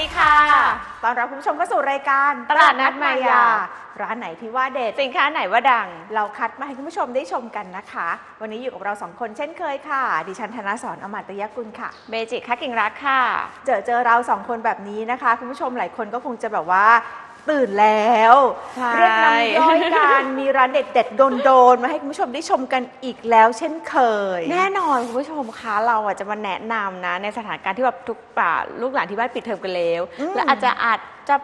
ดีค่ะ ตอนรับคุณผู้ชมเข้าสู่รายการตลาดนัดมายา ร้านไหนที่ว่าเด็ด สินค้าไหนว่าดัง เราคัดมาให้คุณผู้ชมได้ชมกันนะคะ วันนี้อยู่กับเราสองคนเช่นเคยค่ะ ดิฉันธนสอนอมัตยกุลค่ะเบจิค่ะกิ่งรักค่ะ เจอเจอเราสองคนแบบนี้นะคะ คุณผู้ชมหลายคนก็คงจะแบบว่า ตื่นแล้ว ใช่ เรียกน้ำย่อยกันมีร้านเด็ดๆโดนๆมาให้คุณผู้ชมได้ชมกันอีกแล้ว เช่นเคย แน่นอนคุณผู้ชมคะเราอะจะมาแนะนำนะ ในสถานการณ์ที่แบบทุกป่าลูกหลานที่บ้านปิดเทอมกันแล้ว อืม และอาจจะอาจจะ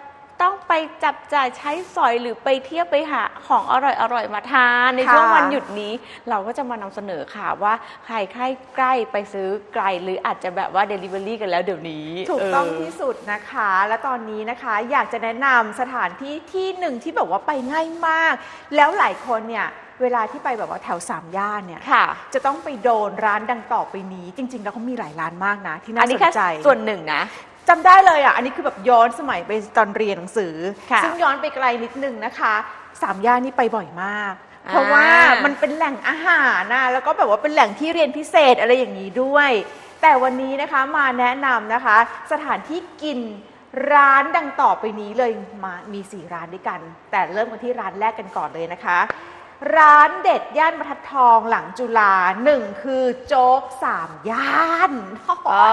ต้องไปจับจ่ายใช้สอยหรือไปเที่ยวไปหาของอร่อยอร่อยๆมาทานในช่วงวันหยุดนี้ เราก็จะมานำเสนอค่ะว่าใครใครใกล้ไปซื้อไกลหรืออาจจะแบบว่า Delivery กันแล้วเดี๋ยวนี้ถูกต้องเที่สุดนะคะ และตอนนี้นะคะอยากจะแนะนำสถานที่ที่หนึ่งที่แบบว่าไปง่ายมาก แล้วหลายคนเนี่ยเวลาที่ไปแบบว่าแถวสามย่านเนี่ยค่ะจะต้องไปโดนร้านดังต่อไปนี้ จริง ๆ แล้วเขามีหลายร้านมากนะ ที่น่าอันนี้สแค่นใจส่วนหนึ่งนะ จำได้เลยอะ อันนี้คือแบบย้อนสมัยไปตอนเรียนหนังสือ ค่ะซึ่งย้อนไปไกลนิดนึงนะคะ สามย่านนี่ไปบ่อยมาก อ่า เพราะว่ามันเป็นแหล่งอาหารนะแล้วก็แบบว่าเป็นแหล่งที่เรียนพิเศษอะไรอย่างนี้ด้วย แต่วันนี้นะคะมาแนะนำนะคะ สถานที่กินร้านดังต่อไปนี้เลยมามีสี่ร้านด้วยกัน แต่เริ่มกันที่ร้านแรกกันก่อนเลยนะคะ ร้านเด็ดย่านบรรทัดทองหลังจุฬาหนึ่งคือโจ๊กสามย่านอ๋อ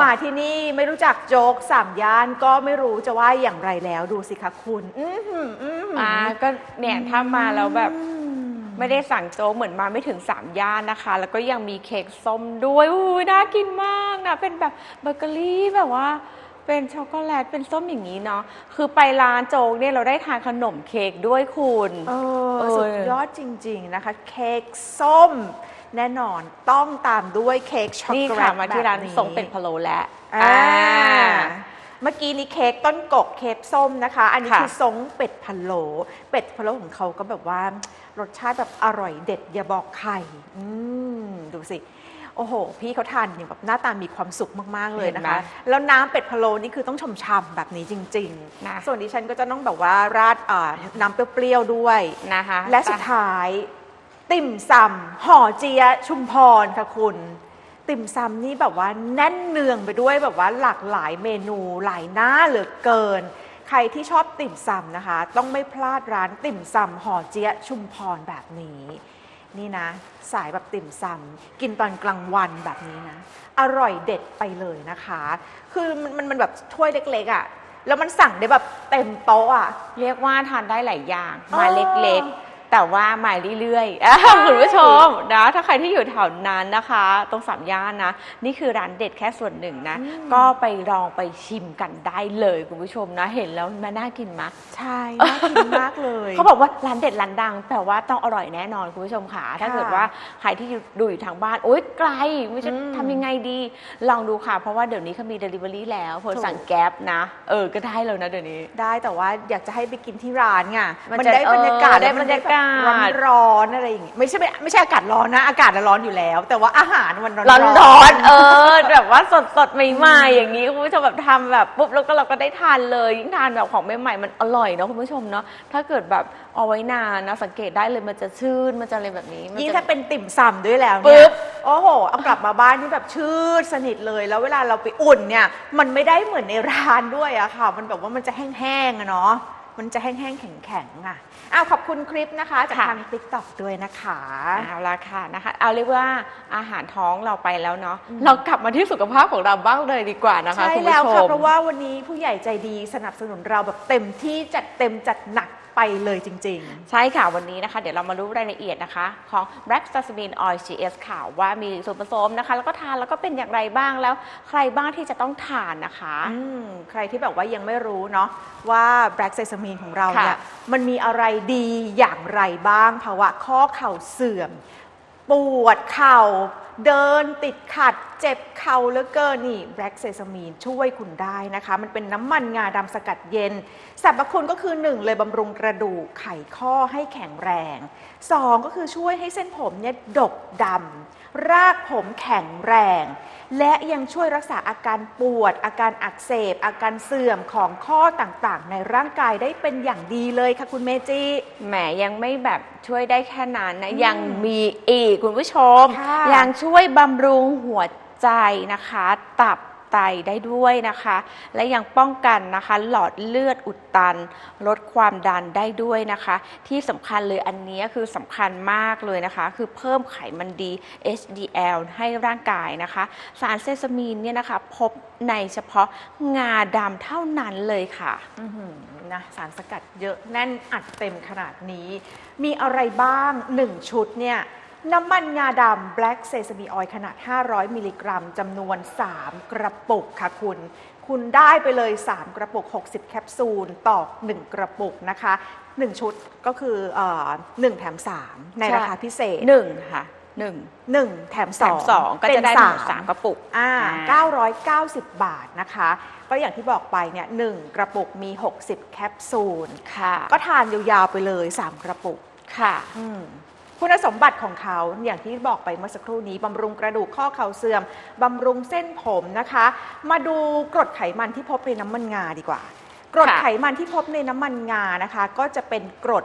มาที่นี่ไม่รู้จักโจ๊กสามย่านก็ไม่รู้จะว่าอย่างไรแล้วดูสิคะคุณอื้อหืออื้อหืออ่าก็เนี่ยถ้ามาแล้วแบบอืมไม่ได้สั่งโจ๊กเหมือนมาไม่ถึง 3 ย่านนะคะ แล้วก็ยังมีเค้กส้มด้วยอุ้ยน่ากินมากนะ เป็นแบบเบเกอรี่แบบว่า เป็นช็อกโกแลตเป็นส้มอย่างนี้เนาะคือไปร้านโจ๊กเนี่ยเราได้ทานขนมเค้กด้วยคุณเอเอออสุดยอดจริง ๆนะคะ เค้กส้ม แน่นอนต้องตามด้วยเค้กช็อกนี่โกแลค่ะตมาที่ร้านแบบทรงเป็ดพะโล้แล้วอ่าเมื่อกี้นี้เค้กต้นกกเค้กส้มนะคะ อันนี้ค่ะคือทรงเป็ดพะโล้เป็ดพะโล้ของเขาก็แบบว่ารสชาติแบบอร่อยเด็ดอย่าบอกใครอืมดูสิ โอ้โห พี่เขาทานอย่างแบบหน้าตามีความสุขมากๆเลยนะคะ แล้วน้ำเป็ดพะโล้นี่คือต้องชมชำแบบนี้จริงนะ ๆ ส่วนดิฉันก็จะต้องแบบว่าราดอ่าน้ำเปรี้ยวๆด้วย นะคะและสุดท้าย ติ่มซำห่อเจียะชุมพรค่ะคุณ ติ่มซำนี่แบบว่าแน่นเนืองไปด้วยแบบว่าหลากหลายเมนูหลายหน้าเหลือเกิน ใครที่ชอบติ่มซำนะคะ ต้องไม่พลาดร้านติ่มซำห่อเจียะชุมพรแบบนี้ นี่นะ สายแบบติ่มซำกินตอนกลางวันแบบนี้นะ อร่อยเด็ดไปเลยนะคะ คือมันมันมันแบบถ้วยเล็กๆอะ่ะแล้วมันสั่งได้แบบเต็มโต๊ะอะ เรียกว่าทานได้หลายอย่างอ๋อมาเล็กๆ แต่ว่ามาเรื่อยๆอะคุณผู้ชมนะถ้าใครที่อยู่แถวนั้นนะคะ ตรงสามย่านนะ นี่คือร้านเด็ดแค่ส่วนหนึ่งนะ ก็ไปลองไปชิมกันได้เลยคุณผู้ชมนะเห็นแล้วมันน่ากินมากใช่น่ากินมากเลยเขาบอกว่าร้านเด็ดร้านดัง แต่ว่าต้องอร่อยแน่นอนคุณผู้ชมค่ะ ถ้าเกิดว่าใครที่อยู่ดูอยู่ทางบ้านโอ๊ยไกลไม่รู้จะอืมทำยังไงดี ลองดูค่ะ เพราะว่าเดี๋ยวนี้เขามี Delivery แล้วพอถูกสั่งแก๊ปนะ เออก็ได้แล้วนะเดี๋ยวนี้ ได้แต่ว่าอยากจะให้ไปกินที่ร้านไงมันมันจะได้บรรยากาศเออได้แล้วมันบรรยากาศร้อนร้อนๆอะไรอย่างงี้ไม่ใช่ไม่ไม่ใช่อากาศร้อนนะ อากาศน่ะร้อนอยู่แล้ว แต่ว่าอาหารมันร้อนร้อนร้อนๆเออ แบบว่าสดสดๆใหม่ๆ อย่างนี้คุณผู้ชมแบบทำแบบปุ๊บแล้วก็เราก็ได้ทานเลย ยิ่งทานแบบของใหม่ๆมันอร่อยเนาะคุณผู้ชมเนาะถ้าเกิดแบบเอาไว้นานนะสังเกตได้เลยมันจะชื่นมันจะอะไรแบบนี้มันยิ่งจะ ถ้าเป็นติ่มซำด้วยแล้วปึ๊เนี่ยบ โอ้โหเอากลับมาบ้านนี่แบบชืดสนิทเลย แล้วเวลาเราไปอุ่นเนี่ย มันไม่ได้เหมือนในร้านด้วยอะค่ะ มันแบบว่ามันจะแห้งๆอะเนาะมันจะแห้งๆแข็งๆอะ อ้าวขอบคุณคลิปนะคะ จากค่ะ ทางติ๊กต็อกด้วยนะคะ เอาละค่ะนะคะ เอาเรียกว่าอาหารท้องเราไปแล้วเนาะเรากลับมาที่สุขภาพของเราบ้างเลยดีกว่านะคะใช่คุณแล้วผู้ชค่ะมเพราะว่าวันนี้ผู้ใหญ่ใจดีสนับสนุนเราแบบเต็มที่จัดเต็มจัดหนัก ไปเลยจริงใช่ค่ะวันนี้นะคะ เดี๋ยวเรามารู้รายละเอียดนะคะ ของ Black Jasmine Oil GS ค่ะ ว่ามีส่วนผสมนะคะ แล้วก็ทานแล้วก็เป็นอย่างไรบ้างแล้วใครบ้างที่จะต้องทานนะคะๆอืมใครที่แบบว่ายังไม่รู้เนาะว่า Black Sesame ของเราเนี่ยค่ะ มันมีอะไรดีอย่างไรบ้างภาวะข้อเข่าเสื่อม ปวดเข่า เดินติดขัดเจ็บเข่าเหลือเกินนี่แบล็กเซซามีนช่วยคุณได้นะคะ มันเป็นน้ำมันงาดำสกัดเย็นสรรพคุณก็คือ1เลยบำรุงกระดูกไขข้อให้แข็งแรง2ก็คือช่วยให้เส้นผมเนี่ยดกดำรากผมแข็งแรง และยังช่วยรักษาอาการปวด อาการอักเสบ อาการเสื่อมของข้อต่างๆ ในร่างกายได้เป็นอย่างดีเลยค่ะคุณเมจิ แหมยังไม่แบบช่วยได้แค่นั้นนะอืมยังมีอีกคุณผู้ชม ค่ะ ยังช่วยบำรุงหัวใจนะคะ ตับ ไตได้ด้วยนะคะ และยังป้องกันนะคะหลอดเลือดอุดตัน ลดความดันได้ด้วยนะคะ ที่สำคัญเลยอันนี้คือสำคัญมากเลยนะคะ คือเพิ่มไขมันดี HDL ให้ร่างกายนะคะ สารเซซามีนเนี่ยนะคะพบในเฉพาะงาดำเท่านั้นเลยค่ะนะสารสกัดเยอะแน่นอัดเต็มขนาดนี้ มีอะไรบ้าง 1 ชุดเนี่ย น้ำมันงาดำ Black Sesame Oil ขนาด 500 มิลลิกรัมจำนวน 3 กระปุกค่ะคุณ คุณได้ไปเลย 3 กระปุก 60 แคปซูล ต่อ 1 กระปุกนะคะ 1 ชุดก็คือเอ่อ1แถม 3 ในใช่ราคาพิเศษ 1 ค่ะ 1 1 แถมสาม2สองก็จะได้ทั้งหมดสามกระปุกอ่าอ่า990 บาทนะคะ ก็อย่างที่บอกไปเนี่ยหนึ่งกระปุกมี 60 แคปซูล ค่ะ ก็ทานยาวๆไปเลย 3 กระปุก ค่ะอืม คุณสมบัติของเขาอย่างที่บอกไปเมื่อสักครู่นี้บำรุงกระดูกข้อเข่าเสื่อมบำรุงเส้นผมนะคะ มาดูกรดไขมันที่พบในน้ำมันงาดีกว่า กรดไขมันที่พบในน้ำมันงานะคะ ก็จะเป็นกรด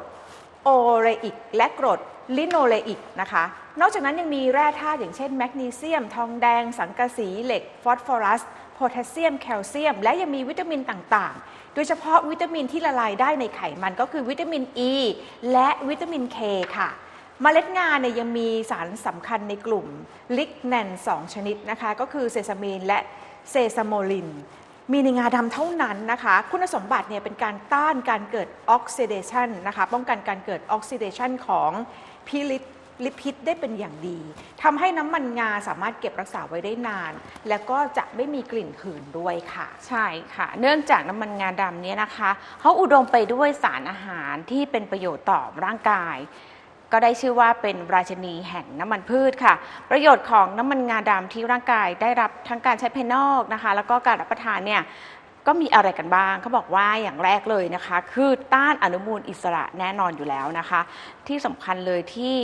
โอเรอิกและกรดลิโนเลอิกนะคะ นอกจากนั้นยังมีแร่ธาตุอย่างเช่นแมกนีเซียม ทองแดง สังกะสี เหล็ก ฟอสฟอรัส โพแทสเซียม แคลเซียม และยังมีวิตามินต่างๆ โดยเฉพาะวิตามินที่ละลายได้ในไขมันก็คือวิตามินอ e ีและวิตามินเคค่ะ เมล็ดงาเนี่ยยังมีสารสำคัญในกลุ่มลิกแนน2ชนิดนะคะ ก็คือเซซามีนและเซซาโมลิน มีในงาดำเท่านั้นนะคะ คุณสมบัติเนี่ยเป็นการต้านการเกิดออกซิเดชันนะคะป้องกันการเกิดออกซิเดชันของพิลิปลิพิดได้เป็นอย่างดีทำให้น้ำมันงาสามารถเก็บรักษาไว้ได้นาน และก็จะไม่มีกลิ่นหืนด้วยค่ะ ใช่ค่ะ เนื่องจากน้ำมันงาดำเนี่ยนะคะเขาอุดมไปด้วยสารอาหารที่เป็นประโยชน์ต่อร่างกาย ก็ได้ชื่อว่าเป็นราชินีแห่งน้ำมันพืชค่ะ ประโยชน์ของน้ำมันงาดำที่ร่างกายได้รับทั้งการใช้ภายนอกนะคะ แล้วก็การรับประทานเนี่ยก็มีอะไรกันบ้างเขาบอกว่าอย่างแรกเลยนะคะ คือต้านอนุมูลอิสระแน่นอนอยู่แล้วนะคะ ที่สำคัญเลยที่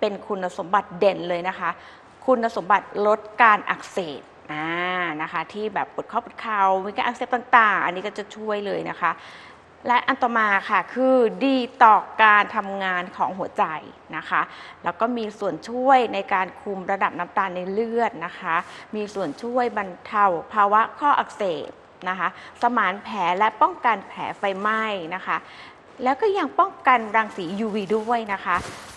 เป็นคุณสมบัติเด่นเลยนะคะ คุณสมบัติลดการอักเสบอ่านะคะ ที่แบบปวดข้อปวดเข่ามีการอักเสบต่าง ๆ อันนี้ก็จะช่วยเลยนะคะ และอันต่อมาค่ะคือดีต่อการทำงานของหัวใจนะคะ แล้วก็มีส่วนช่วยในการคุมระดับน้ำตาลในเลือดนะคะ มีส่วนช่วยบรรเทาภาวะข้ออักเสบนะคะ สมานแผลและป้องกันแผลไฟไหม้นะคะ แล้วก็ยังป้องกันรังสี UV ด้วยนะคะ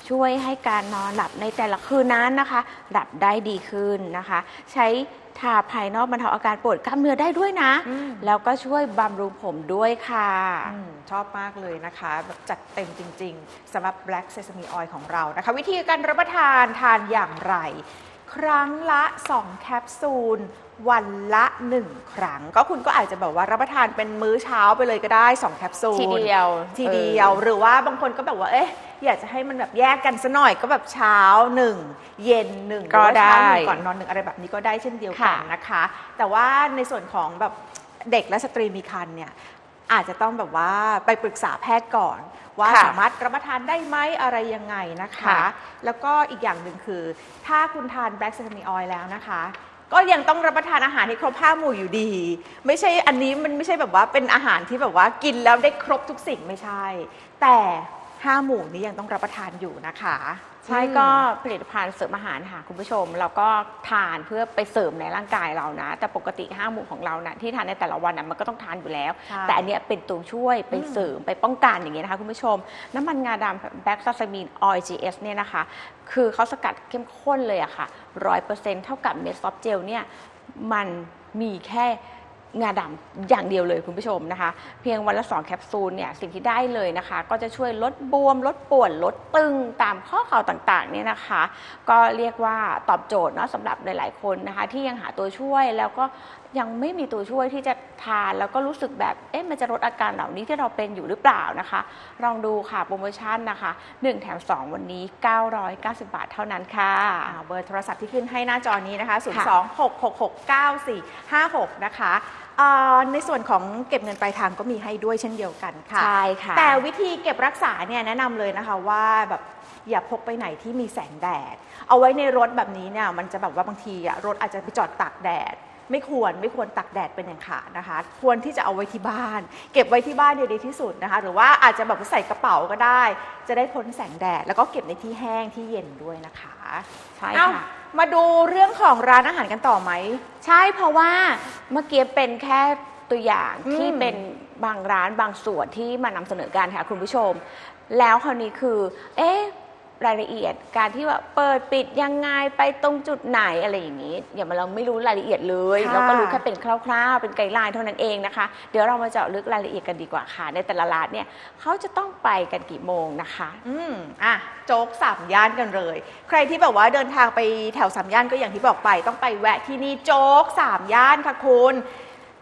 ช่วยให้การนอนหลับในแต่ละคืนนั้นนะคะ หลับได้ดีขึ้นนะคะ ใช้ทาภายนอกบรรเทาอาการปวดกล้ามเนื้อได้ด้วยนะ อืม แล้วก็ช่วยบำรุงผมด้วยค่ะอมชอบมากเลยนะคะแบบจัดเต็มจริง ๆสำหรับ Black Sesame Oil ของเรานะคะ วิธีการรับประทานทานอย่างไร ครั้งละ 2 แคปซูล วันละ 1 ครั้ง ก็คุณก็อาจจะแบบว่ารับประทานเป็นมื้อเช้าไปเลยก็ได้ 2 แคปซูล ทีเดียวทีเดียวหรือว่าบางคนก็แบบว่าเอ๊ะอยากจะให้มันแบบแยกกันซะหน่อยก็แบบเช้าหนึ่งเย็นหนึ่งหรือว่าก็ได้เช้าหนึ่งก่อนนอนหนึ่งอะไรแบบนี้ก็ได้เช่นเดียวกันค่ะนะคะ แต่ว่าในส่วนของแบบเด็กและสตรีมีครรภ์เนี่ย อาจจะต้องแบบว่าไปปรึกษาแพทย์ก่อน ว่าค่ะสามารถรับประทานได้ไหมอะไรยังไงนะคะ ค่ะ แล้วก็อีกอย่างหนึ่งคือ ถ้าคุณทาน Black Sesame Oil แล้วนะคะ ก็ยังต้องรับประทานอาหารให้ครบห้าหมู่อยู่ดี ไม่ใช่อันนี้มันไม่ใช่แบบว่าเป็นอาหารที่แบบว่ากินแล้วได้ครบทุกสิ่งไม่ใช่ แต่ห้าหมู่นี้ยังต้องรับประทานอยู่นะคะ ใช่อืมก็ผลิตภัณฑ์เสริมอาหารค่ะคุณผู้ชมเราก็ทานเพื่อไปเสริมในร่างกายเรานะ แต่ปกติห้าหมู่ของเรานะที่ทานในแต่ละวันนะมันก็ต้องทานอยู่แล้ว ใช่แต่อันเนี้ยเป็นตัวช่วยไปอืมเสริมไปป้องกันอย่างเงี้ยนะคะคุณผู้ชม น้ำมันงาดำแบล็กซาซามีนออย GS เนี่ยนะคะ คือเขาสกัดเข้มข้นเลยอะค่ะร้อยเปอร์เซ็นต์เท่ากับเมดซอฟเจลเนี่ยมันมีแค่ งาดำอย่างเดียวเลยคุณผู้ชมนะคะ เพียงวันละ 2 แคปซูลเนี่ยสิ่งที่ได้เลยนะคะ ก็จะช่วยลดบวม ลดปวดลดตึงตามข้อเข่าต่างๆเนี่ยนะคะ ก็เรียกว่าตอบโจทย์เนาะสำหรับหลายๆคนนะคะ ที่ยังหาตัวช่วยแล้วก็ ยังไม่มีตัวช่วยที่จะทานแล้วก็รู้สึกแบบเอ๊ะมันจะลดอาการเหล่านี้ที่เราเป็นอยู่หรือเปล่านะคะ ลองดูค่ะโปรโมชั่นนะคะ 1 แถม 2 วันนี้ 990 บาทเท่านั้นค่ะอ่าเบอร์โทรศัพท์ที่ขึ้นให้หน้าจอนี้นะคะค่ะ026669456 นะคะอ่าในส่วนของเก็บเงินปลายทางก็มีให้ด้วยเช่นเดียวกันค่ะใช่ค่ะ แต่วิธีเก็บรักษาเนี่ยแนะนำเลยนะคะว่าแบบอย่าพกไปไหนที่มีแสงแดด เอาไว้ในรถแบบนี้เนี่ยมันจะแบบว่าบางทีอะรถอาจจะไปจอดตากแดด ไม่ควรไม่ควรตากแดดเป็นอย่างขาดนะคะ ควรที่จะเอาไว้ที่บ้าน เก็บไว้ที่บ้านเนี่ยดีที่สุดนะคะ หรือว่าอาจจะแบบว่าใส่กระเป๋าก็ได้ จะได้พ้นแสงแดด แล้วก็เก็บในที่แห้งที่เย็นด้วยนะคะใช่เอ้าค่ะ มาดูเรื่องของร้านอาหารกันต่อไหม ใช่เพราะว่าเมื่อกี้เป็นแค่ตัวอย่างอืม ที่เป็นบางร้านบางส่วนที่มานำเสนอกันค่ะคุณผู้ชม แล้วคราวนี้คือ เอ๊ะ รายละเอียด การที่ว่าเปิดปิดยังไงไปตรงจุดไหนอะไรอย่างนี้อย่ามาเราไม่รู้รายละเอียดเลย ค่ะเราก็รู้แค่เป็นคร่าวๆ เป็นไกด์ไลน์เท่านั้นเองนะคะ เดี๋ยวเรามาเจาะลึกรายละเอียดกันดีกว่าค่ะ ในแต่ละร้านเนี่ยเขาจะต้องไปกันกี่โมงนะคะ อืมอะโจ๊กสามย่านกันเลย ใครที่แบบว่าเดินทางไปแถวสามย่านก็อย่างที่บอกไป ต้องไปแวะที่นี่โจ๊กสามย่านค่ะคุณ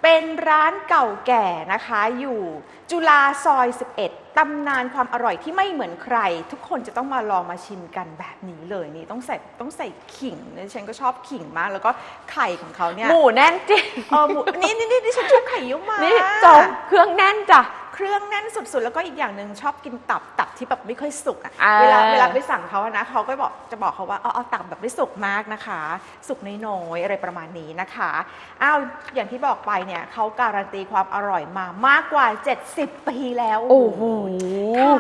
เป็นร้านเก่าแก่นะคะ อยู่จุฬาซอย 11 ตำนานความอร่อยที่ไม่เหมือนใคร ทุกคนจะต้องมาลองมาชิมกันแบบนี้เลยนี่ต้องใส่ต้องใส่ขิงนะฉันก็ชอบขิงมาก แล้วก็ไข่ของเขาเนี่ยหมูแน่นจริงเออหมูนี่นี่นี่ดิฉันชอบไข่เยี่ยวม้านี่จบเครื่องแน่นจ้ะ เครื่องแน่นสุดๆ แล้วก็อีกอย่างหนึ่งชอบกินตับตับที่แบบไม่ค่อยสุกอะอ่า เวลาเวลาไปสั่งเขาอะนะเขาก็บอกจะบอกเขาว่าเอาเอาตับแบบไม่สุกมากนะคะ สุกน้อยๆอะไรประมาณนี้นะคะอ้าวอย่างที่บอกไปเนี่ยเขาการันตีความอร่อยมามากกว่า 70 ปีแล้วโอ้โห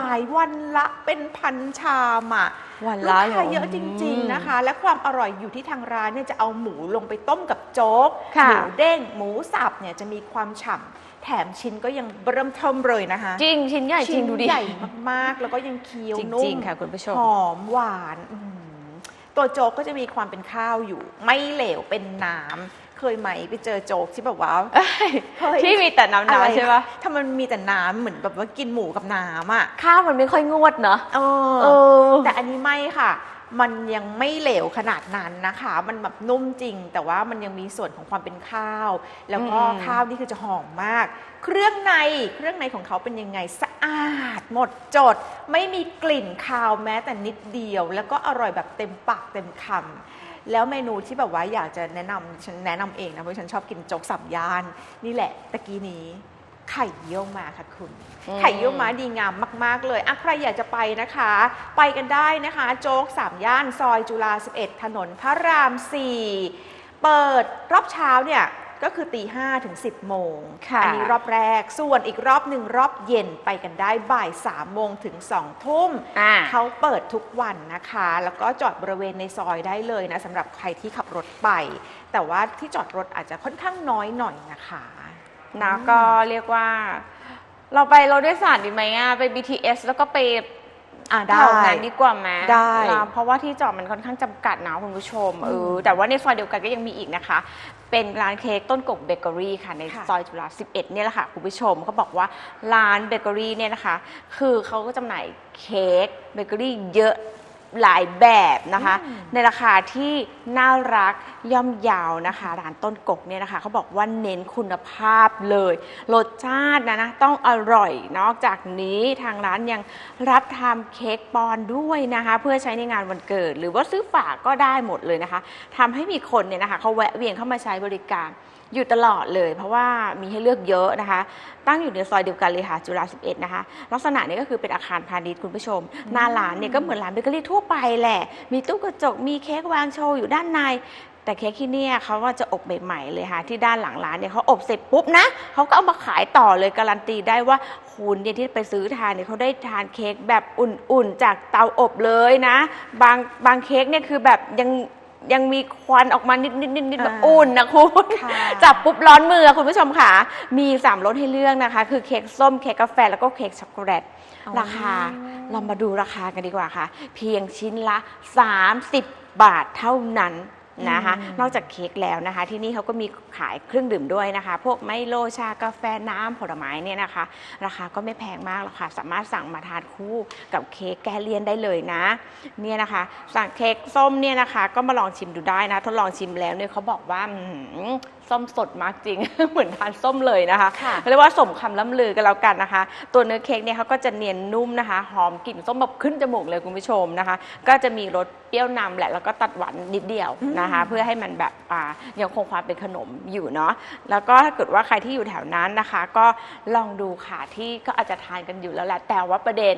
ขายวันละเป็นพันชามอะ วันลูละกค้าเยอะจริง ๆนะคะ และความอร่อยอยู่ที่ทางร้านเนี่ยจะเอาหมูลงไปต้มกับโจ๊กค่ะหมูเด้งหมูสับเนี่ยจะมีความฉ่ำ แถมชิ้นก็ยังเริ่มเทิมเลยนะคะจริงชิ้นใหญ่จริงดูดิ ใหญ่มากๆ แล้วก็ยังเคี้ยวจริงๆนุ่มค่ะคุณผู้ชม หอมหวานอื้อหือตัวโจ๊กก็จะมีความเป็นข้าวอยู่ ไม่เหลวเป็นน้ำเคยไหมไปเจอโจ๊กที่แบบว่า เฮ้ย ที่มีแต่น้ำอะไรน้ำใช่ปะทำไมมันมีแต่น้ำเหมือนแบบว่ากินหมูกับน้ำอะข้าวมันไม่ค่อยงวดเนาะ เอเอออ แต่อันนี้ไม่ค่ะ มันยังไม่เหลวขนาดนั้นนะคะ มันแบบนุ่มจริง แต่ว่ามันยังมีส่วนของความเป็นข้าว แล้วก็อืม ข้าวนี่คือจะหอมมาก เครื่องในเครื่องในของเขาเป็นยังไงสะอาด หมดจด ไม่มีกลิ่นคาวแม้แต่นิดเดียว แล้วก็อร่อยแบบเต็มปากเต็มคำแล้วเมนูที่แบบว่าอยากจะแนะนำฉันแนะนำเองนะเพราะฉันชอบกินโจ๊กสามย่าน นี่แหละตะกี้นี้ ไข่เยี่ยวมาค่ะคุณอืมไข่เยี่ยวม้าดีงามมาก ๆ เลยอะใครอยากจะไปนะคะ ไปกันได้นะคะ โจ๊กสามย่านซอยจุฬา11 ถนนพระราม 4 เปิดรอบเช้าเนี่ยก็คือตีห้ถึง10โมงค่ะอันี้รอบแรก ส่วนอีกรอบหนึ่งรอบเย็นไปกันได้บ่าย3โมงถึง2ทุ่มอ่าเขาเปิดทุกวันนะคะ แล้วก็จอดบริเวณในซอยได้เลยนะสำหรับใครที่ขับรถไป แต่ว่าที่จอดรถอาจจะค่อนข้างน้อยหน่อยนะคะ นะก็เรียกว่า เราไปรถโดยสารดีไหมอะไป BTS แล้วก็ไปอ่าแถได้วนั้นดีกว่าไหมได้นะเพราะว่าที่จอดมันค่อนข้างจำกัดนะคุณผู้ชมเออแต่ว่าในซอยเดียวกันก็ยังมีอีกนะคะ เป็นร้านเค้กต้นกกเบเกอรี่ค่ะในค่ะซอยจุฬา11 เนี่ยแหละค่ะคุณผู้ชมเขาบอกว่าร้านเบเกอรี่เนี่ยนะคะ คือเขาก็จำหน่ายเค้กเบเกอรี่เยอะ หลายแบบนะคะอืมในราคาที่น่ารักย่อมเยาวนะคะ ร้านต้นกกเนี่ยนะคะเขาบอกว่าเน้นคุณภาพเลยรสชาตินะนะต้องอร่อยนอกจากนี้ทางร้านยังรับทำเค้กปอนด์ด้วยนะคะ เพื่อใช้ในงานวันเกิด หรือว่าซื้อฝากก็ได้หมดเลยนะคะทำให้มีคนเนี่ยนะคะเขาแวะเวียนเข้ามาใช้บริการอยู่ตลอดเลย เพราะว่ามีให้เลือกเยอะนะคะ ตั้งอยู่ในซอยเดียวกันเลยค่ะจุฬา11 นะคะ ลักษณะนี้ก็คือเป็นอาคารพาณิชย์คุณผู้ชม หน้าร้านเนี่ยก็เหมือนร้านเบเกอรี่ทั่วไปแหละ มีตู้กระจกมีเค้กวางโชว์อยู่ด้านใน แต่เค้กที่เนี่ยเขาก็จะอบใหม่ๆเลยค่ะที่ด้านหลังร้านเนี่ยเขาอบเสร็จปุ๊บนะเขาก็เอามาขายต่อเลยการันตีได้ว่าคุณเนี่ยที่ไปซื้อทานเนี่ยเขาได้ทานเค้กแบบอุ่นๆ จากเตาอบเลยนะ บางบางเค้กเนี่ยคือแบบยังยังมีควันออกมานิดๆนิดๆแบบอ่าอุ่นนะคุณค่ะจับปุ๊บร้อนมือคุณผู้ชมค่ะ มี 3รสให้เลือกนะคะ คือเค้กส้มเค้กกาแฟแล้วก็เค้กช็อกโกแลตอ๋อ ราคาเรามาดูราคากันดีกว่าค่ะ เพียงชิ้นละ 30 บาทเท่านั้นนะคะอืมนอกจากเค้กแล้วนะคะ ที่นี่เขาก็มีขายเครื่องดื่มด้วยนะคะ พวกไมโลชากาแฟน้ำผลไม้เนี่ยนะคะ ราคาก็ไม่แพงมากหรอกค่ะ สามารถสั่งมาทานคู่กับเค้กแก้เลี่ยนได้เลยนะเนี่ยนะคะ สั่งเค้กส้มเนี่ยนะคะ ก็มาลองชิมดูได้นะ ทดลองชิมแล้วเนี่ยเขาบอกว่าอื้อหือ ส้มสดมากจริง เหมือนทานส้มเลยนะคะค่ะ เรียกว่าสมคำล่ำลือกันแล้วกันนะคะ ตัวเนื้อเค้กเนี่ยเขาก็จะเนียนนุ่มนะคะ หอมกลิ่นส้มแบบขึ้นจมูกเลยคุณผู้ชมนะคะ ก็จะมีรสเปรี้ยวนำแหละแล้วก็ตัดหวานนิดเดียวนะคะ เพื่อให้มันแบบอ่ายังคงความเป็นขนมอยู่เนาะแล้วก็ถ้าเกิดว่าใครที่อยู่แถวนั้นนะคะ ก็ลองดูค่ะที่ก็อาจจะทานกันอยู่แล้วแหละแต่ว่าประเด็น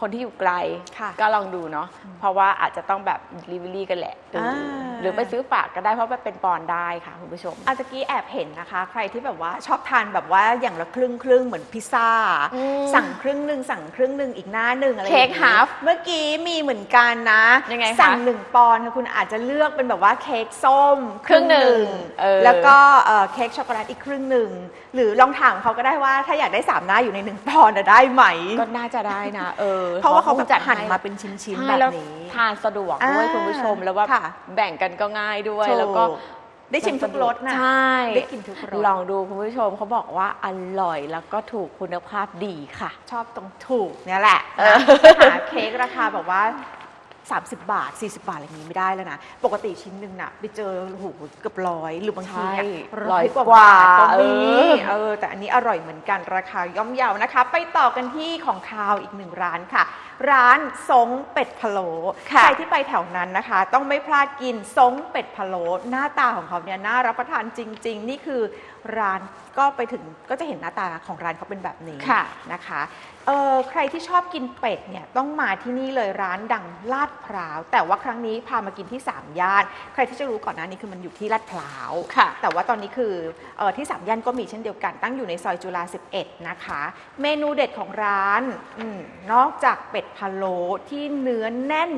คนที่อยู่ไกลค่ะก็ลองดูเนาะเพราะว่าอาจจะต้องแบบ delivery กันแหละเอออาหรือไปซื้อฝากก็ได้เพราะมันเป็นปอนด์ได้ค่ะคุณผู้ชมอาตะกี้แอบเห็นนะคะ ใครที่แบบว่าชอบทานแบบว่าอย่างละครึ่งครึ่งๆเหมือนพิซซ่าอืมสั่งครึ่งหนึ่งสั่งครึ่งหนึ่งอีกหน้าหนึ่งอะไรเค้กอย่งงี้ half เมื่อกี้มีเหมือนกันนะยังไงคะสั่งหนึ่งปอนด์ค่ะคุณอาจจะเลือกเป็นแบบว่าเค้กส้มครึ่งหนึ่งเออแล้วก็เอ่อเค้กช็อกโกแลตอีกครึ่งหนึ่งหรือลองถามเขาก็ได้ว่าถ้าอยากได้สามหน้าอยู่ในหนึ่งปอนด์อะได้ไหมก็น่าจะได้นะเออเพราะว่าเขาแบบจัดหั่นให้มาเป็นชิ้นใช่ๆแบบแล้วนี้ ทานสะดวกด้วยอ่าคุณผู้ชมแล้วว่าค่ะแบ่งกันก็ง่ายด้วยถูก แล้วก็ได้ชิมทุกรสนะ ใช่ได้กินทุกรสลองดูคุณผู้ชมเขาบอกว่าอร่อยแล้วก็ถูกคุณภาพดีค่ะ ชอบตรงถูกเนี่ยแหละเออนะหาเค้กราคาแบบว่า 30 บาท 40 บาทอะไรอย่างนี้ไม่ได้แล้วนะ ปกติชิ้นหนึ่งน่ะ ไปเจอโอ้โหเกือบร้อย หรือบางทีเนี่ยใช่ร้อยร้อยกว่ากว่าบาทก็มีเออ เออแต่อันนี้อร่อยเหมือนกันราคาย่อมเยานะคะ ไปต่อกันที่ของคาวอีกหนึ่งร้านค่ะ ร้านซงเป็ดพะโล้ค่ะใครที่ไปแถวนั้นนะคะ ต้องไม่พลาดกินซงเป็ดพะโล้หน้าตาของเขาเนี่ยน่ารับประทานจริง ๆ นี่คือร้านก็ไปถึงก็จะเห็นหน้าตาของร้านเขาเป็นแบบนี้ค่ะนะคะเออใครที่ชอบกินเป็ดเนี่ยต้องมาที่นี่เลยร้านดังลาดพร้าว แต่ว่าครั้งนี้พามากินที่3ย่าน ใครที่จะรู้ก่อนหน้านี้คือมันอยู่ที่ลาดพร้าวค่ะ แต่ว่าตอนนี้คือเออที่3ย่านก็มีเช่นเดียวกัน ตั้งอยู่ในซอยจุฬา11 นะคะ เมนูเด็ดของร้านอมนอกจากเป็ดพะโล้ที่เนื้อแน่น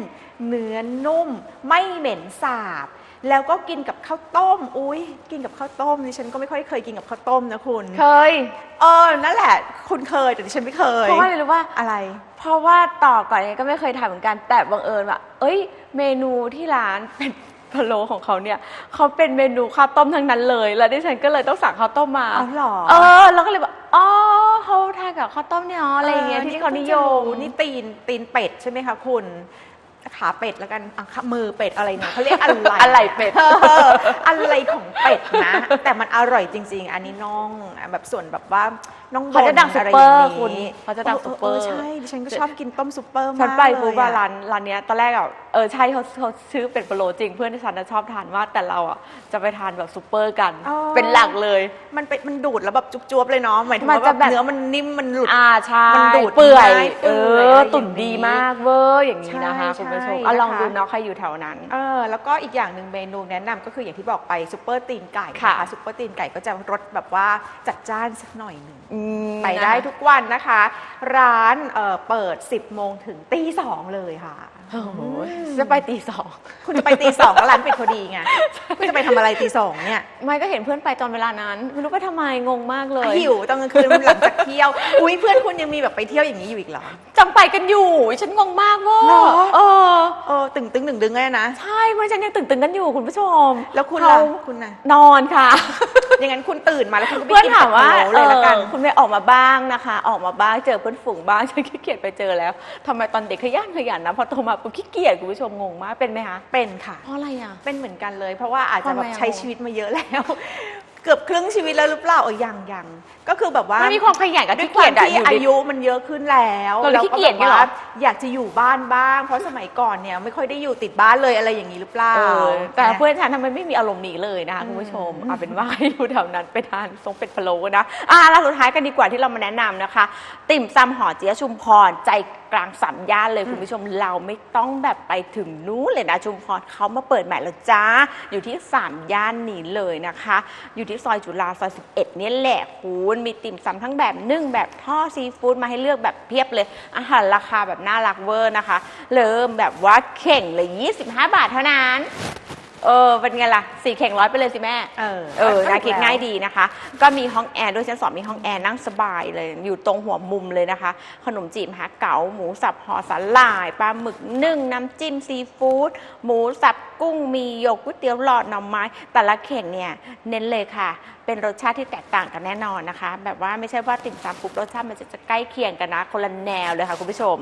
เนื้อนุ่ม ไม่เหม็นสาบ แล้วก็กินกับข้าวต้ม อุ้ยกินกับข้าวต้มดิฉันก็ไม่ค่อยเคยกินกับข้าวต้มนะคุณ เคย เออ นั่นแหละ คุณเคยแต่ดิฉันไม่เคย เพราะว่าอะไรรู้ว่าอะไร เพราะว่าต่อก่อนเนี้ก็ไม่เคยทำเหมือนกัน แต่บังเอิญว่า เอ้ย เมนูที่ร้านเป็นพะโล้ของเขาเนี่ยเขาเป็นเมนูข้าวต้มทั้งนั้นเลย แล้วดิฉันก็เลยต้องสั่งข้าวต้มมาเอาเหรอ เออ แล้วก็เลยแบบอ๋อ เขาทานกับข้าวต้มเนี่ยอ๋ออะไรอย่างเงี้ยที่เขานิยมนี่ตีนตีนเป็ดใช่ไหมคะคุณขาเป็ดแล้วกันอะขามือเป็ดอะไรเนี่ยเขาเรียกอะไรอะไรเป็ดอออะไรของเป็ดนะ แต่มันอร่อยจริง ๆ อันนี้น่องแบบส่วนแบบว่าน่องบนเขาจะดังอะไรซุปเปอร์ย่างนี้คุณเขาจะดังซุปเปอร์ ใช่ดิฉันก็ชอบกินต้มซุปเปอร์มากฉันไปปุ๊บเลยว่าอะ ร้านร้านเนี้ยตอนแรกอะเออใช่เขาเขาชื่อเป็นพะโล้จริงเพื่อนที่ฉันน่ะชอบทานมากแต่เราอะจะไปทานแบบซุปเปอร์กัน อ๋อ เป็นหลักเลย มันเป็นมันดูดแล้วแบบจุ๊บๆเลยเนาะหมายถึงมันว่าจะแบบแบบเนื้อมันนิ่มมันหลุด อ่าใช่มันดูดเปื่อยง่ายเอเปื่อยออะไรตุ๋นอย่างนี้ดีมากเวอร์อย่างนี้นะคะใช่คุณผู้ชมใช่อะลองนะคะดูเนาะใครอยู่แถวนั้น เออแล้วก็อีกอย่างหนึ่งเมนูแนะนำก็คืออย่างที่บอกไปซุปเปอร์ตีนไก่ค่ะซุปเปอร์ตีนไก่ก็จะรสแบบว่าจัดจ้านสักหน่อยหนึ่งอืมไปได้ทุกวันนะคะ ร้านเอ่อเปิด 10 โมงถึงตีสองเลยค่ะ โอ้โหจะไปตีสอง คุณจะไปตีสองก็ร้านปิดพอดีไงคุณจะไปทำอะไรตีสองเนี่ย ไม่ก็เห็นเพื่อนไปตอนเวลานั้นไม่รู้ไปทำไมงงมากเลยหิวตอนกลางคืนหลังจากเที่ยว อุ้ยเพื่อนคุณยังมีแบบไปเที่ยวอย่างนี้อยู่อีกเหรอ จำไปกันอยู่ฉันงงมากเวอเหรอร์เออ เออตึงตึงหนึ่งดึงเลยนะ ใช่มันฉันยังตึงๆกันอยู่คุณผู้ชมแล้วคุณเขาล่ะคุณน่ะ นอนค่ะ อย่างนั้นคุณตื่นมาแล้วคุณก็ไปเพื่อนกินถามว่าเป็ดพะโล้เลยละกัน เออคุณไม่ออกมาบ้างนะคะ ออกมาบ้างเจอเพื่อนฝูงบ้างฉันขี้เกียจไปเจอแล้วทำไมตอนเด็กขยันขยันนะพอโตมาปุ๊บขี้เกียจคุณผู้ชมงงมากเป็นไหมคะเป็นค่ะ เพราะอะไรอะ เป็นเหมือนกันเลย เพราะว่าอาจจะทำไมแบบอะ ใช้ชีวิตมาเยอะแล้ว เกือบครึ่งชีวิตแล้วหรือเปล่าเออยังยังก็คือแบบว่ามันมีความขยันกับด้วยขี้ควาเกียมจอะที่อยู่อาในยุมันเยอะขึ้นแล้วเราเลยขี้เกียจแบไงบเหรอว่าอยากจะอยู่บ้านบ้าง เพราะสมัยก่อนเนี่ยไม่ค่อยได้อยู่ติดบ้านเลยอะไรอย่างนี้หรือเปล่า เออแต่นะเพื่อนฉันทำไมไม่มีอารมณ์นี้เลยนะคะอืมคุณผู้ชมเอาเป็นว่า อยู่แถวนั้นไปทานทรงเป็ดพะโล้นะอ่าแล้วสุดท้ายกันดีกว่าที่เรามาแนะนำนะคะ ติ่มซำห่อเจี๊ยะชุมพรใจกลางสามย่านเลยคุณผู้ชมเราไม่ต้องแบบไปถึงนู้นเลยนะชุมพรเขามาเปิดใหม่แล้วจ้า อยู่ที่สามย่านนี้เลยนะคะ อยู่ที่ซอยจุฬาซอย11เนี่ยแหละคุณมีติ่มซำทั้งแบบนึ่งแบบทอดซีฟู้ดมาให้เลือกแบบเพียบเลย อาหารราคาแบบน่ารักเวอร์นะคะ เริ่มแบบว่าเข่งเลย 25 บาทเท่านั้น เออเป็นไงล่ะสี่เข่งร้อยไปเลยสิแม่ เออเออก็น่าถูกินแล้วง่ายดีนะคะ ก็มีห้องแอร์ด้วยชั้นสองมีห้องแอร์นั่งสบายเลย อยู่ตรงหัวมุมเลยนะคะ ขนมจีบฮะเก๋าหมูสับห่อสาหร่ายปลาหมึกนึ่งน้ำจิ้มซีฟู้ดหมูสับกุ้งมีหยกก๋วยเตี๋ยวหลอดหน่อไม้ แต่ละเข่งเนี่ยเน้นเลยค่ะ เป็นรสชาติที่แตกต่างกันแน่นอนนะคะ แบบว่าไม่ใช่ว่าติ่มซำปุ๊บรสชาติมันจะจะใกล้เคียงกันนะคนละแนวเลยค่ะคุณผู้ชม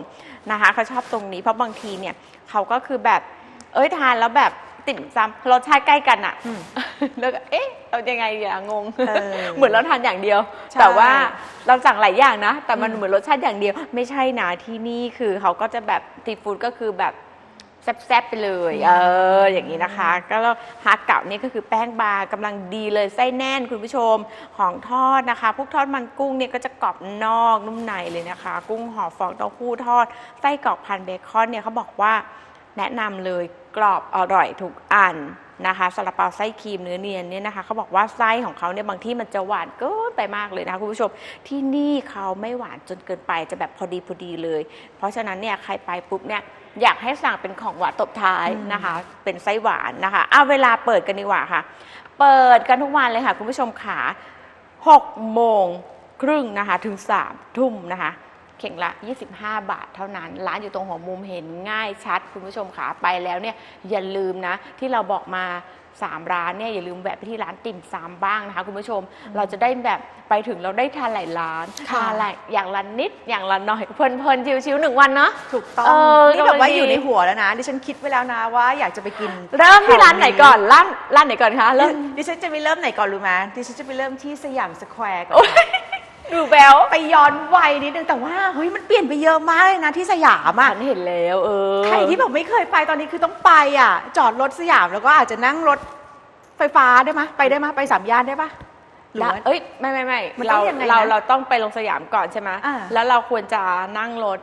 นะคะเขาชอบตรงนี้เพราะบางทีเนี่ยเขาก็คือแบบเอ้ยทานแล้วแบบ ติ่มซำรสชาติใกล้กันอะอืมแล้วก็เอ๊ะเรายังไงอย่างงงเออเหมือนเราทานอย่างเดียวใช่แต่ว่าเราสั่งหลายอย่างนะ แต่มันอืมเหมือนรสชาติอย่างเดียว ไม่ใช่นะที่นี่คือเขาก็จะแบบซีฟู้ดก็คือแบบแซ่บๆไปเลย เออ อย่างนี้นะคะ ก็แล้วฮาเก่านี่ก็คือแป้งบางกำลังดีเลย ไส้แน่นคุณผู้ชม ของทอดนะคะ พวกทอดมันกุ้งเนี่ยก็จะกรอบนอกนุ่มในเลยนะคะ กุ้งห่อฟองเต้าหู้ทอด ไส้กรอกพันเบคอนเนี่ยเขาบอกว่าแนะนำเลย กรอบอร่อยทุกอันนะคะซาลาเปาไส้ครีมเนื้อเนียนเนี่ยนะคะเขาบอกว่าไส้ของเขาเนี่ยบางที่มันจะหวานเกินไปมากเลยนะคะคุณผู้ชมที่นี่เขาไม่หวานจนเกินไปจะแบบพอดีพอดีเลย เพราะฉะนั้นเนี่ยใครไปปุ๊บเนี่ยอยากให้สั่งเป็นของหวานตบท้ายนะคะ เป็นไส้หวานนะคะเอาเวลาเปิดกันดีกว่าค่ะ เปิดกันทุกวันเลยค่ะ คุณผู้ชมขา6โมงครึ่งนะคะถึง3ทุ่มนะคะ เข่งละ 25 บาทเท่านั้น ร้านอยู่ตรงหัวมุมเห็นง่ายชัด คุณผู้ชมขาไปแล้วเนี่ยอย่าลืมนะ ที่เราบอกมา 3 ร้านเนี่ยอย่าลืมแวะไปที่ร้านติ่มซำบ้างนะคะ คุณผู้ชมเราจะได้แบบไปถึงเราได้ทานหลายร้านค่ะ ทานหลายอย่างละนิดอย่างละหน่อยเพลินๆชิวๆหนึ่งวันเนาะ ถูกต้องเออนี่แบบว่าำลังดีอยู่ในหัวแล้วนะ ดิฉันคิดไว้แล้วนะว่าอยากจะไปกินเริ่มที่ร้านไหนก่อนร้านร้านไหนก่อนคะเริ่ม ดิฉันจะไปเริ่มไหนก่อนรู้ไหมดิฉันจะไปเริ่มที่สยามสแควร์ก่อน โอ๊ย ดูแบลไปย้อนวัยนิดนึงแต่ว่าเฮ้ยมันเปลี่ยนไปเยอะมากเลยนะที่สยามอะฉันเห็นแล้วเออใครที่แบบไม่เคยไปตอนนี้คือต้องไปอะ จอดรถสยามแล้วก็อาจจะนั่งรถไฟฟ้าได้ไหมไปได้ไหมไปสามย่านได้ปะหรือได้ว่า เอ้ยไม่ไม่ไม่มันต้เราองยังไงนะเราเราต้องไปลงสยามก่อนใช่ไหมอ่า แล้วเราควรจะนั่งรถ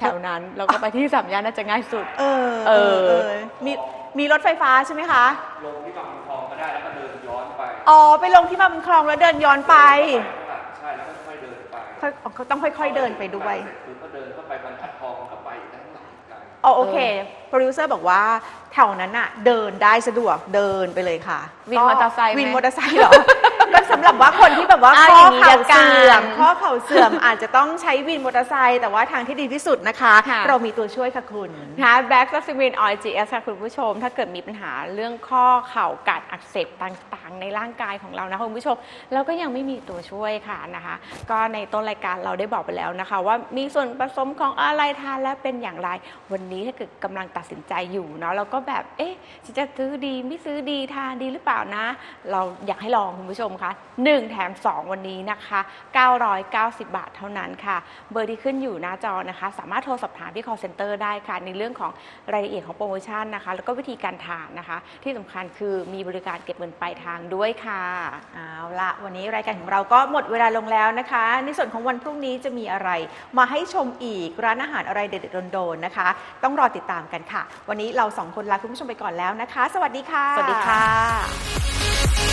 แถวนั้น แล้วก็ไปที่สามย่านน่าจะง่ายสุด เออเออ เออมีมีรถไฟฟ้าใช่ไหมคะ ลงที่บางบัวทองก็ได้แล้วก็เดินย้อนไปอ๋อไปลงที่มาบุญคลองแล้วเดินย้อนไป อยอ๋อเขาต้องค่อย ๆ เดินไปด้วย เสร็จคือก็เดินเข้าไปบรรทัดทองก็ไปอีกด้านหลังกันอ๋อโอเคโปรดิวเซอร์บอกว่าแถวนั้นอะเดินได้สะดวกเดินไปเลยค่ะวินมอเตอร์ไซค์ไหม วินมอเตอร์ไซค์เหรอ ก็สำหรับว่าคนที่แบบว่าอะข้ออย่างนี้เข่าละกันเสื่อมข้อเข่าเสื่อมอาจจะต้องใช้วินมอเตอร์ไซค์แต่ว่าทางที่ดีที่สุดนะคะ ค่ะ เรามีตัวช่วยค่ะคุณ นะคะแบ็กซัสซิมินออยจีเอสค่ะคุณผู้ชม ถ้าเกิดมีปัญหาเรื่องข้อเข่ากัดอักเสบต่างๆ ในร่างกายของเรานะคุณผู้ชมเราก็ยังไม่มีตัวช่วยค่ะนะคะ ก็ในต้นรายการเราได้บอกไปแล้วนะคะ ว่ามีส่วนผสมของอะไรทานและเป็นอย่างไร วันนี้ถ้าเกิดกำลังตัดสินใจอยู่เนาะเราก็แบบเอ๊ะฉันจะซื้อดีไม่ซื้อดีทานดีหรือเปล่านะ เราอยากให้ลองคุณผู้ชมคะ1 แถม 2 วันนี้นะคะ 990 บาทเท่านั้นค่ะ เบอร์ที่ขึ้นอยู่หน้าจอนะคะ สามารถโทรสอบถามที่ call center ได้ค่ะ ในเรื่องของรายละเอียดของโปรโมชั่นนะคะ แล้วก็วิธีการทานนะคะ ที่สำคัญคือมีบริการเก็บเงินปลายทางด้วยค่ะเอาละวันนี้รายการของเราก็หมดเวลาลงแล้วนะคะ ในส่วนของวันพรุ่งนี้จะมีอะไร มาให้ชมอีกร้านอาหารอะไรเด็ดๆโดนๆนะคะ ต้องรอติดตามกันค่ะ วันนี้เราสองคนลาคุณผู้ชมไปก่อนแล้วนะคะ สวัสดีค่ะ สวัสดีค่ะ